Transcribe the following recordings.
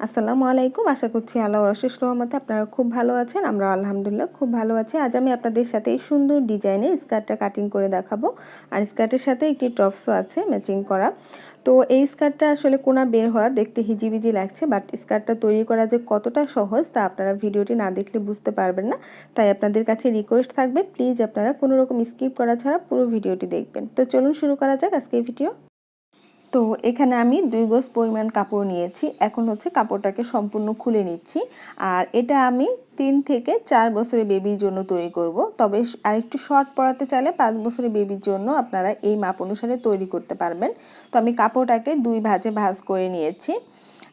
আসসালামু আলাইকুম। আশা করছি আল্লাহ অশেষ রহমতে আপনারা খুব ভালো আছেন। আমরা আলহামদুলিল্লাহ খুব ভালো আছি। আজ আমি আপনাদের সাথে এই সুন্দর ডিজাইনের স্কার্টটা কাটিং করে দেখাবো। আর স্কার্টের সাথে একটি টপসও আছে ম্যাচিং করা। তো এই স্কার্টটা আসলে কোনা বের হওয়া দেখতে হিজিবিজি লাগছে বাট স্কার্টটা তৈরি করা যে কতটা সহজ তা আপনারা ভিডিওটি না দেখলে বুঝতে পারবেন না। তাই আপনাদের কাছে রিকোয়েস্ট থাকবে প্লিজ আপনারা কোনো রকম স্কিপ করা ছাড়া পুরো ভিডিওটি দেখবেন। তো চলুন শুরু করা যাক আজকের ভিডিও তো এখানে আমি দুই গোজ পরিমাণ কাপড় নিয়েছি। এখন হচ্ছে কাপড়টাকে সম্পূর্ণ খুলে নিচ্ছি। আর এটা আমি তিন থেকে চার বছরের বেবির জন্য তৈরি করব। তবে আরেকটু শর্ট পরাতে চাইলে পাঁচ বছরের বেবির জন্য আপনারা এই মাপ অনুসারে তৈরি করতে পারবেন। তো আমি কাপড়টাকে দুই ভাজে ভাজ করে নিয়েছি।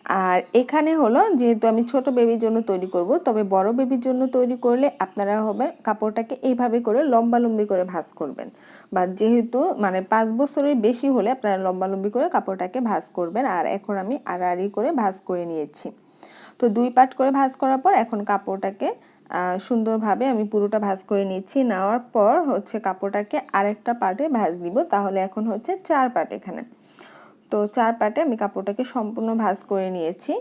আর এখানে হলো যেহেতু আমি ছোট বেবির জন্য তৈরি করব, তবে বড় বেবির জন্য তৈরি করলে আপনারা হবে কাপড়টাকে এইভাবে করে লম্বা লম্বি করে ভাঁজ করবেন। বা যেহেতু মানে পাঁচ বছরের বেশি হলে আপনারা লম্বা লম্বি করে কাপড়টাকে ভাঁজ করবেন, আর এখন আমি আড়াআড়ি করে ভাঁজ করে নিয়েছি। তো দুই পাট করে ভাঁজ করার পর এখন কাপড়টাকে সুন্দরভাবে আমি পুরোটা ভাঁজ করে নিচ্ছি নেওয়ার পর হচ্ছে কাপড়টাকে আরেকটা পার্টে ভাঁজ দিব, তাহলে এখন হচ্ছে চার পাট এখানে। তো চার পাটে আমি কাপড়টাকে সম্পূর্ণ ভাঁজ করে নিয়েছি।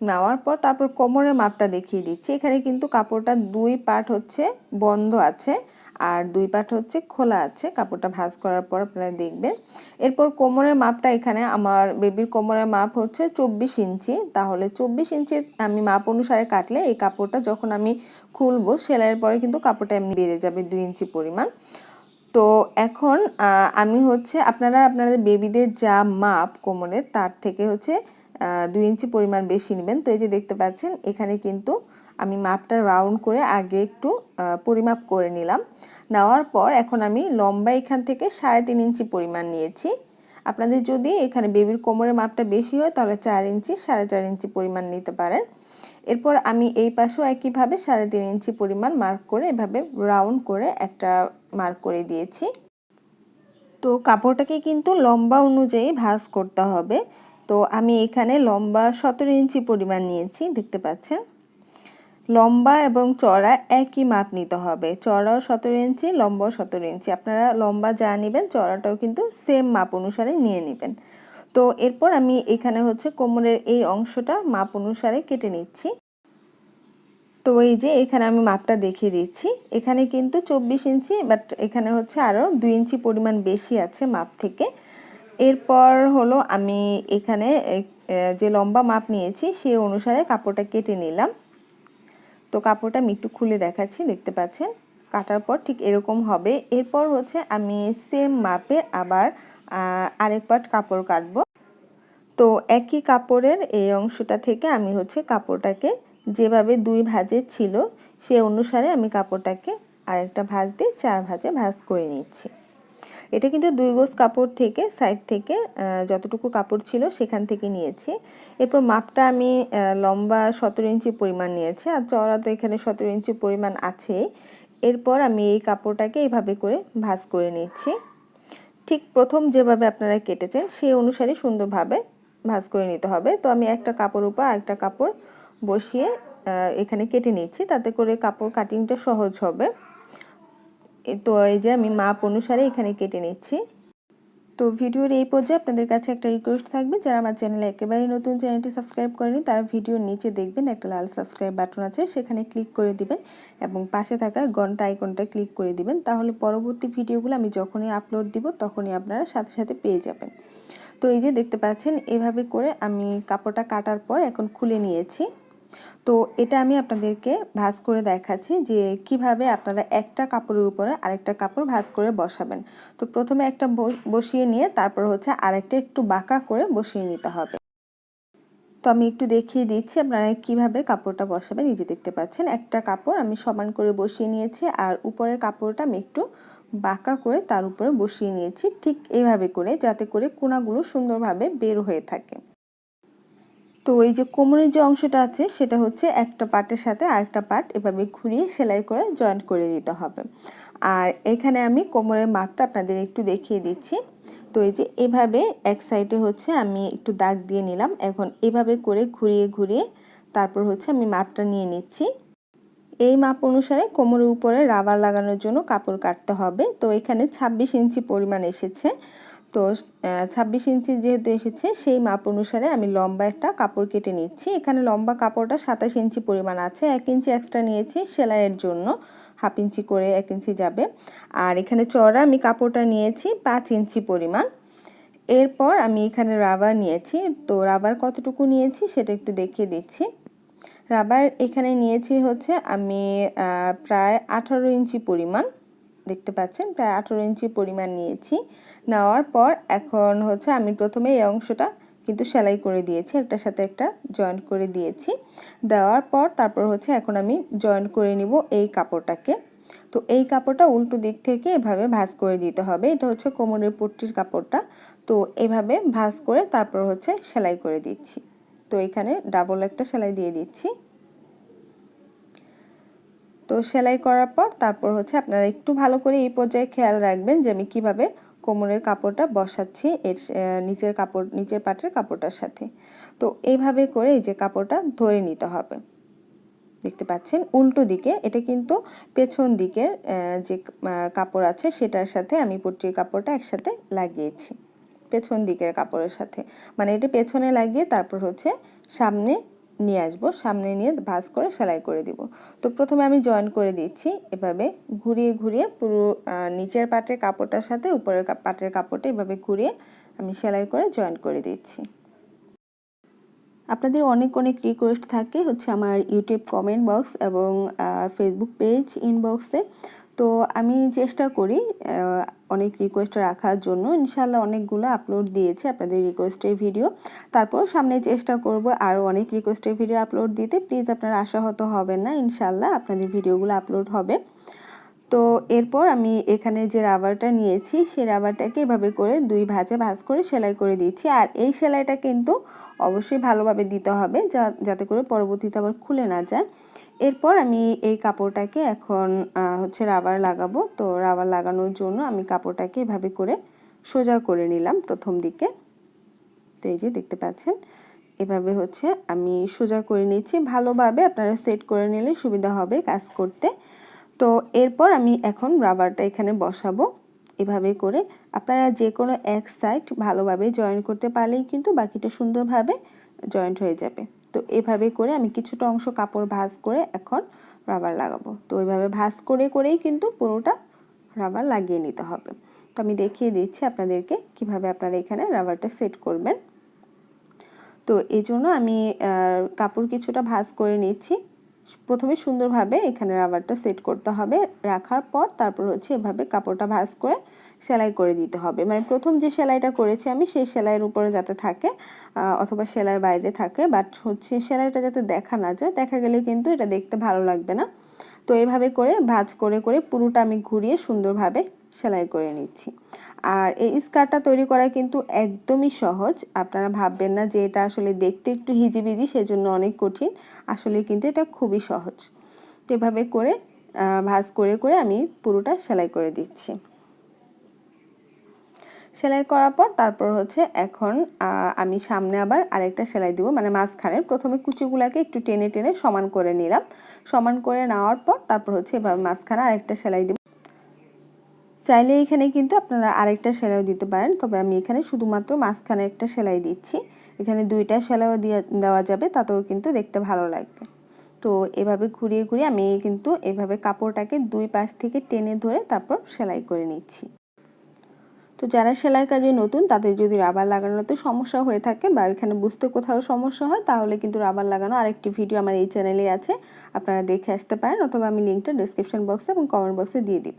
নেওয়ার পর তারপর কোমরের মাপটা দেখিয়ে দিচ্ছি। এখানে কিন্তু কাপড়টা দুই পাট হচ্ছে বন্ধ আছে আর দুই পাট হচ্ছে খোলা আছে। কাপড়টা ভাঁজ করার পর আপনারা দেখবেন। এরপর কোমরের মাপটা এখানে আমার বেবির কোমরের মাপ হচ্ছে চব্বিশ ইঞ্চি। তাহলে চব্বিশ ইঞ্চি আমি মাপ অনুসারে কাটলে এই কাপড়টা যখন আমি খুলবো, সেলাইয়ের পরে কিন্তু কাপড়টা এমনি বেড়ে যাবে দুই ইঞ্চি পরিমাণ। তো এখন আমি হচ্ছে আপনারা, আপনাদের বেবিদের যা মাপ কোমরের, তার থেকে হচ্ছে দুই ইঞ্চি পরিমাণ বেশি নেবেন। তো এই যে দেখতে পাচ্ছেন, এখানে কিন্তু আমি মাপটা রাউন্ড করে আগে একটু পরিমাপ করে নিলাম। নেওয়ার পর এখন আমি লম্বা এখান থেকে সাড়ে তিন ইঞ্চি পরিমাণ নিয়েছি। আপনাদের যদি এখানে বেবির কোমরের মাপটা বেশি হয়, তাহলে চার ইঞ্চি, সাড়ে চার ইঞ্চি পরিমাণ নিতে পারেন। এরপর আমি এই পাশেও একইভাবে সাড়ে তিন ইঞ্চি পরিমাণ মার্ক করে এভাবে রাউন্ড করে একটা মার্ক করে দিয়েছি। তো কাপড়টাকে কিন্তু লম্বা অনুযায়ী ভাঁজ করতে হবে। তো আমি এখানে লম্বা সতেরো ইঞ্চি পরিমাণ নিয়েছি, দেখতে পাচ্ছেন? লম্বা এবং চড়া একই মাপ নিতে হবে। চড়াও সতেরো ইঞ্চি, লম্বাও সতেরো ইঞ্চি। আপনারা লম্বা যা নেবেন, চড়াটাও কিন্তু সেম মাপ অনুসারে নিয়ে নেবেন। তো এরপর আমি এখানে হচ্ছে কোমরের এই অংশটা মাপ অনুসারে কেটে নিচ্ছি। তো এই যে এখানে আমি মাপটা দেখিয়ে দিচ্ছি। এখানে কিন্তু চব্বিশ ইঞ্চি বাট এখানে হচ্ছে আরও দুই ইঞ্চি পরিমাণ বেশি আছে মাপ থেকে। এরপর হলো আমি এখানে যে লম্বা মাপ নিয়েছি, সে অনুসারে কাপড়টা কেটে নিলাম। তো কাপড়টা আমি একটু খুলে দেখাচ্ছি, দেখতে পাচ্ছেন? কাটার পর ঠিক এরকম হবে। এরপর হচ্ছে আমি সেম মাপে আবার আরেক পাট কাপড় কাটবো। তো একই কাপড়ের এই অংশটা থেকে আমি হচ্ছে কাপড়টাকে যেভাবে দুই ভাজে ছিল, সে অনুসারে আমি কাপড়টাকে আরেকটা ভাজ দিয়ে চার ভাজে ভাজ করে নিচ্ছি। এটা কিন্তু দুই গোজ কাপড় থেকে, সাইড থেকে যতটুকু কাপড় ছিল সেখান থেকে নিয়েছি। এরপর মাপটা আমি লম্বা সতেরো ইঞ্চি পরিমাণ নিয়েছি আর চওড়া তো এখানে সতেরো ইঞ্চি পরিমাণ আছে। এরপর আমি এই কাপড়টাকে এইভাবে করে ভাজ করে নিচ্ছি। ঠিক প্রথম যেভাবে আপনারা কেটেছেন সেই অনুসারে সুন্দরভাবে ভাজ করে নিতে হবে। তো আমি একটা কাপড় উপর একটা কাপড় বসিয়ে এখানে কেটে নিচ্ছি। তাতে করে কাপড় কাটিংটা সহজ হবে। তো এই যে আমি মাপ অনুসারে এখানে কেটে নিচ্ছি। তো ভিডিওর এই পর্যায়ে আপনাদের কাছে একটা রিকোয়েস্ট থাকবে। যারা আমার চ্যানেলে একেবারে নতুন চ্যানেলটি সাবস্ক্রাইব করেনি তারা ভিডিওর নিচে দেখবেন একটা লাল সাবস্ক্রাইব বাটন আছে। সেখানে ক্লিক করে দিবেন এবং পাশে থাকা ঘণ্টা আইকনটা ক্লিক করে দিবেন। তাহলে পরবর্তী ভিডিওগুলো আমি যখনই আপলোড দিব, তখনই আপনারা সাথে সাথে পেয়ে যাবেন। তো এই যে দেখতে পাচ্ছেন, এভাবে করে আমি কাপড়টা কাটার পর এখন খুলে নিয়েছি। তো এটা আমি আপনাদেরকে ভাজ করে দেখাচ্ছি যে কীভাবে আপনারা একটা কাপড়ের উপরে আরেকটা কাপড় ভাজ করে বসাবেন। তো প্রথমে একটা বসিয়ে নিয়ে তারপর হচ্ছে আরেকটা একটু বাঁকা করে বসিয়ে নিতে হবে। তো আমি একটু দেখিয়ে দিচ্ছি আপনারা কীভাবে কাপড়টা বসাবেন। নিজে দেখতে পাচ্ছেন, একটা কাপড় আমি সমান করে বসিয়ে নিয়েছি আর উপরের কাপড়টা আমি একটু বাঁকা করে তার উপরে বসিয়ে নিয়েছি। ঠিক এইভাবে করে যাতে করে কোনাগুলো সুন্দরভাবে বের হয়ে থাকে। তো এই যে কোমরের যে অংশটা আছে, সেটা হচ্ছে একটা পার্টের সাথে আরেকটা পার্ট এভাবে ঘুরিয়ে সেলাই করে জয়েন্ট করে দিতে হবে। আর এখানে আমি কোমরের মাপটা আপনাদের একটু দেখিয়ে দিচ্ছি। তো এই যে এভাবে এক সাইডে হচ্ছে আমি একটু দাগ দিয়ে নিলাম। এখন এভাবে করে ঘুরিয়ে ঘুরিয়ে তারপর হচ্ছে আমি মাপটা নিয়ে নিচ্ছি। এই মাপ অনুসারে কোমরের উপরে রাবার লাগানোর জন্য কাপড় কাটতে হবে। তো এখানে ২৬ ইঞ্চি পরিমাণ এসেছে। তো ছাব্বিশ ইঞ্চি যেহেতু এসেছে, সেই মাপ অনুসারে আমি লম্বা একটা কাপড় কেটে নিচ্ছি। এখানে লম্বা কাপড়টা সাতাশ ইঞ্চি পরিমাণ আছে। এক ইঞ্চি এক্সট্রা নিয়েছি সেলাইয়ের জন্য। হাফ ইঞ্চি করে এক ইঞ্চি যাবে। আর এখানে চড়া আমি কাপড়টা নিয়েছি পাঁচ ইঞ্চি পরিমাণ। এরপর আমি এখানে রাবার নিয়েছি। তো রাবার কতটুকু নিয়েছি সেটা একটু দেখিয়ে দিচ্ছি। রাবার এখানে নিয়েছি হচ্ছে আমি প্রায় আঠারো ইঞ্চি পরিমাণ, দেখতে পাচ্ছেন? প্রায় আঠারো ইঞ্চি পরিমাণ নিয়েছি। নেওয়ার পর এখন হচ্ছে আমি প্রথমে এই অংশটা কিন্তু সেলাই করে দিয়েছি, একটার সাথে একটা জয়েন্ট করে দিয়েছি। দেওয়ার পর তারপর হচ্ছে এখন আমি জয়েন্ট করে নিব এই কাপড়টাকে। তো এই কাপড়টা উল্টো দিক থেকে এভাবে ভাঁজ করে দিতে হবে, এটা হচ্ছে কোমরের পট্টির কাপড়টা। তো এভাবে ভাঁজ করে তারপর হচ্ছে সেলাই করে দিচ্ছি। তো এখানে ডাবল একটা সেলাই দিয়ে দিচ্ছি। তো সেলাই করার পর তারপর হচ্ছে আপনারা একটু ভালো করে এই পর্যায়ে খেয়াল রাখবেন যে আমি কীভাবে কোমরের কাপড়টা বসাচ্ছি এর নিচের কাপড়, নিচের পাটের কাপড়টার সাথে। তো এইভাবে করে এই যে কাপড়টা ধরে নিতে হবে। দেখতে পাচ্ছেন উল্টো দিকে, এটা কিন্তু পেছন দিকের যে কাপড় আছে সেটার সাথে আমি পট্টির কাপড়টা একসাথে লাগিয়েছি। পেছন দিকের কাপড়ের সাথে। মানে এটা পেছনে লাগিয়ে তারপর হচ্ছে সামনে নিয়ে আসব। সামনে নিয়ে ভাঁজ করে সেলাই করে দিব। তো প্রথমে আমি জয়েন করে দিচ্ছি এভাবে ঘুরিয়ে ঘুরিয়ে পুরো নিচের পাটের কাপড়টার সাথে উপরের পাটের কাপড়টা এভাবে ঘুরিয়ে আমি সেলাই করে জয়েন করে দিচ্ছি। আপনাদের অনেক অনেক রিকোয়েস্ট থাকে হচ্ছে আমার ইউটিউব কমেন্ট বক্স এবং ফেসবুক পেজ ইনবক্সে তো আমি চেষ্টা করি অনেক রিকোয়েস্ট রাখার জন্য। ইনশাল্লাহ অনেকগুলো আপলোড দিয়েছে আপনাদের রিকোয়েস্টের ভিডিও তারপর সামনে চেষ্টা করব আরও অনেক রিকোয়েস্টের ভিডিও আপলোড দিতে। প্লিজ আপনারা আশাহত হবেন না ইনশাল্লাহ আপনাদের ভিডিওগুলো আপলোড হবে। তো এরপর আমি এখানে যে রাবারটা নিয়েছি, সেই রাবারটাকে এভাবে করে দুই ভাজে ভাজ করে সেলাই করে দিচ্ছি। আর এই সেলাইটা কিন্তু অবশ্যই ভালোভাবে দিতে হবে, যা, যাতে করে পরবর্তীতে আবার খুলে না যায়। এরপর আমি এই কাপড়টাকে এখন হচ্ছে রাবার লাগাবো। তো রাবার লাগানোর জন্য আমি কাপড়টাকে এভাবে করে সোজা করে নিলাম প্রথম দিকে। তো এই যে দেখতে পাচ্ছেন, এভাবে হচ্ছে আমি সোজা করে নিচ্ছি ভালোভাবে আপনারা সেট করে নিলে সুবিধা হবে কাজ করতে। তো এরপর আমি এখন রাবারটা এখানে বসাবো। এভাবে করে আপনারা যে কোনো এক সাইড ভালোভাবে জয়েন করতে পারলেই কিন্তু বাকিটা সুন্দরভাবে জয়েন্ট হয়ে যাবে। তো এভাবে করে আমি কিছুটা অংশ কাপড় ভাঁজ করে এখন রাবার লাগাবো। তো ওইভাবে ভাঁজ করে, করেই কিন্তু পুরোটা রাবার লাগিয়ে নিতে হবে। তো আমি দেখিয়ে দিচ্ছি আপনাদেরকে কীভাবে আপনারা এখানে রাবারটা সেট করবেন। তো এই জন্য আমি কাপড় কিছুটা ভাঁজ করে নিচ্ছি। প্রথমে সুন্দরভাবে এখানে রাবারটা সেট করতে হবে। রাখার পর তারপর হচ্ছে এভাবে কাপড়টা ভাঁজ করে সেলাই করে দিতে হবে। মানে প্রথম যে সেলাইটা করেছি আমি, সেই সেলাইয়ের উপরে যাতে থাকে অথবা সেলাইয়ের বাইরে থাকে। বাট হচ্ছে সেলাইটা যাতে দেখা না যায়, দেখা গেলে কিন্তু এটা দেখতে ভালো লাগবে না। তো এভাবে করে ভাজ করে করে পুরোটা আমি ঘুরিয়ে সুন্দরভাবে সেলাই করে নিচ্ছি। আর এই স্কার্টটা তৈরি করা কিন্তু একদমই সহজ। আপনারা ভাববেন না যে এটা আসলে দেখতে একটু হিজিবিজি, সেজন্য অনেক কঠিন। আসলে কিন্তু এটা খুবই সহজ। এভাবে করে ভাজ করে করে আমি পুরোটা সেলাই করে দিচ্ছি। সেলাই করার পর তারপর হচ্ছে এখন আমি সামনে আবার আরেকটা সেলাই দিব। মানে মাঝখানের প্রথমে কুচিগুলাকে একটু টেনে টেনে সমান করে নিলাম। সমান করে নেওয়ার পর তারপর হচ্ছে এভাবে মাঝখানে আরেকটা সেলাই দিব। চাইলে এখানে কিন্তু আপনারা আরেকটা সেলাই দিতে পারেন। তবে আমি এখানে শুধুমাত্র মাঝখানে একটা সেলাই দিচ্ছি। এখানে দুইটা সেলাইও দিয়ে, দেওয়া যাবে, তাতেও কিন্তু দেখতে ভালো লাগবে। তো এভাবে ঘুরিয়ে ঘুরিয়ে আমি কিন্তু এভাবে কাপড়টাকে দুই পাশ থেকে টেনে ধরে তারপর সেলাই করে নিচ্ছি। তো যারা সেলাই কাজে নতুন, তাদের যদি রাবার লাগানোতে সমস্যা হয়ে থাকে বা এখানে বুঝতে কোথাও সমস্যা হয়, তাহলে কিন্তু রাবার লাগানো আরেকটি ভিডিও আমার এই চ্যানেলে আছে। আপনারা দেখে আসতে পারেন অথবা আমি লিঙ্কটা ডিসক্রিপশন বক্সে এবং কমেন্ট বক্সে দিয়ে দিব।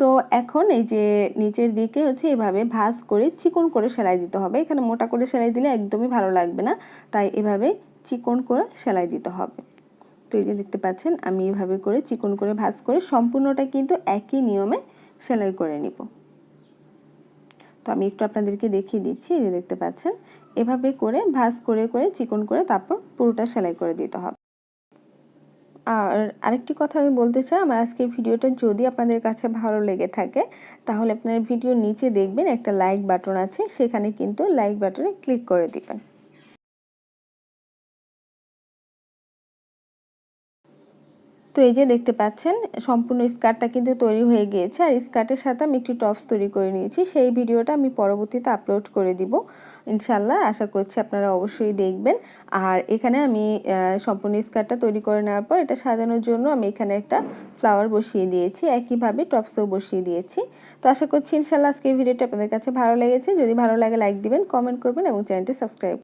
তো এখন এই যে নিচের দিকে হচ্ছে এভাবে ভাঁজ করে চিকন করে সেলাই দিতে হবে। এখানে মোটা করে সেলাই দিলে একদমই ভালো লাগবে না, তাই এভাবে চিকন করে সেলাই দিতে হবে। তো এই যে দেখতে পাচ্ছেন, আমি এভাবে করে চিকন করে ভাঁজ করে সম্পূর্ণটা কিন্তু একই নিয়মে সেলাই করে নিব। তো আমি একটু আপনাদেরকে দেখিয়ে দিচ্ছি, এই যে দেখতে পাচ্ছেন। এভাবে করে ভাজ করে করে, চিকন করে তারপর পুরোটা সেলাই করে দিতে হবে। আর আরেকটি কথা আমি বলতে চাই, আমার আজকের ভিডিওটা যদি আপনাদের কাছে ভালো লেগে থাকে, তাহলে আপনার ভিডিও নিচে দেখবেন একটা লাইক বাটন আছে, সেখানে কিন্তু লাইক বাটনে ক্লিক করে দিবেন। তো এই যে দেখতে পাচ্ছেন, সম্পূর্ণ স্কার্টটা কিন্তু তৈরি হয়ে গিয়েছে। আর স্কার্টের সাথে আমি একটি টপস তৈরি করে নিয়েছি। সেই ভিডিওটা আমি পরবর্তীতে আপলোড করে দিব। ইনশাল্লাহ আশা করছি আপনারা অবশ্যই দেখবেন। আর এখানে আমি সম্পূর্ণ স্কার্টটা তৈরি করে নেওয়ার পর এটা সাজানোর জন্য আমি এখানে একটা ফ্লাওয়ার বসিয়ে দিয়েছি। একইভাবে টপসও বসিয়ে দিয়েছি। তো আশা করছি ইনশাল্লাহ আজকে ভিডিওটা আপনাদের কাছে ভালো লেগেছে। যদি ভালো লাগে লাইক দিবেন কমেন্ট করবেন এবং চ্যানেলটি সাবস্ক্রাইব